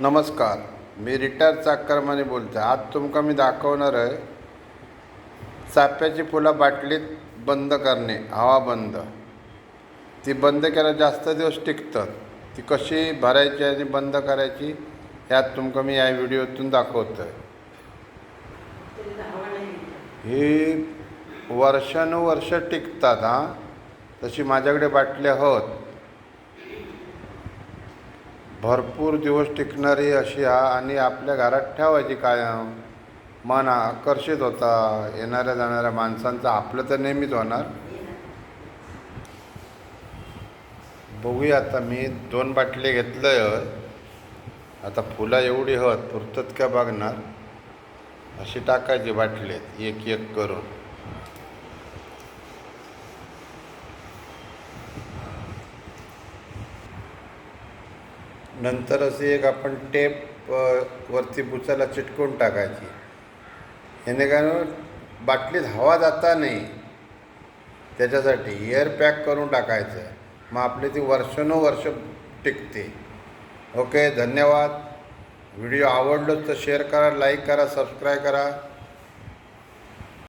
नमस्कार मी रिटायर चाकरमाने बोलतो आज तुमका मी दाखवणार आहे चाफ्याची फुलं बाटलीत बंद करणे हवा बंद. ती बंद केल्या जास्त दिवस टिकतात ती कशी भरायची आणि बंद करायची यात तुमका मी या व्हिडिओतून दाखवतो आहे ही वर्षानुवर्ष टिकतात हां. तशी माझ्याकडे बाटल्या होत. भरपूर दिवस टिकणारी अशी हा आणि आपल्या घरात ठेवायची कायम. मन आकर्षित होता. येणाऱ्या जाणाऱ्या माणसांचं आपलं तर नेहमीच होणार. बघूया आता मी दोन बाटले घेतलंय. आता फुलं एवढी हत पुरतत का बघणार? अशी टाकायची बाटलीत एक एक करून. नंतर असे एक आपण टेप वरती बुचाला चिटकून टाकायची. याने काय बाटलीत हवा जाता नाही. त्याच्यासाठी एअर पॅक करून टाकायचं. आहे मग आपली ती वर्षानुवर्ष टिकते. ओके धन्यवाद. व्हिडिओ आवडलो तर शेअर करा लाईक करा सबस्क्राईब करा.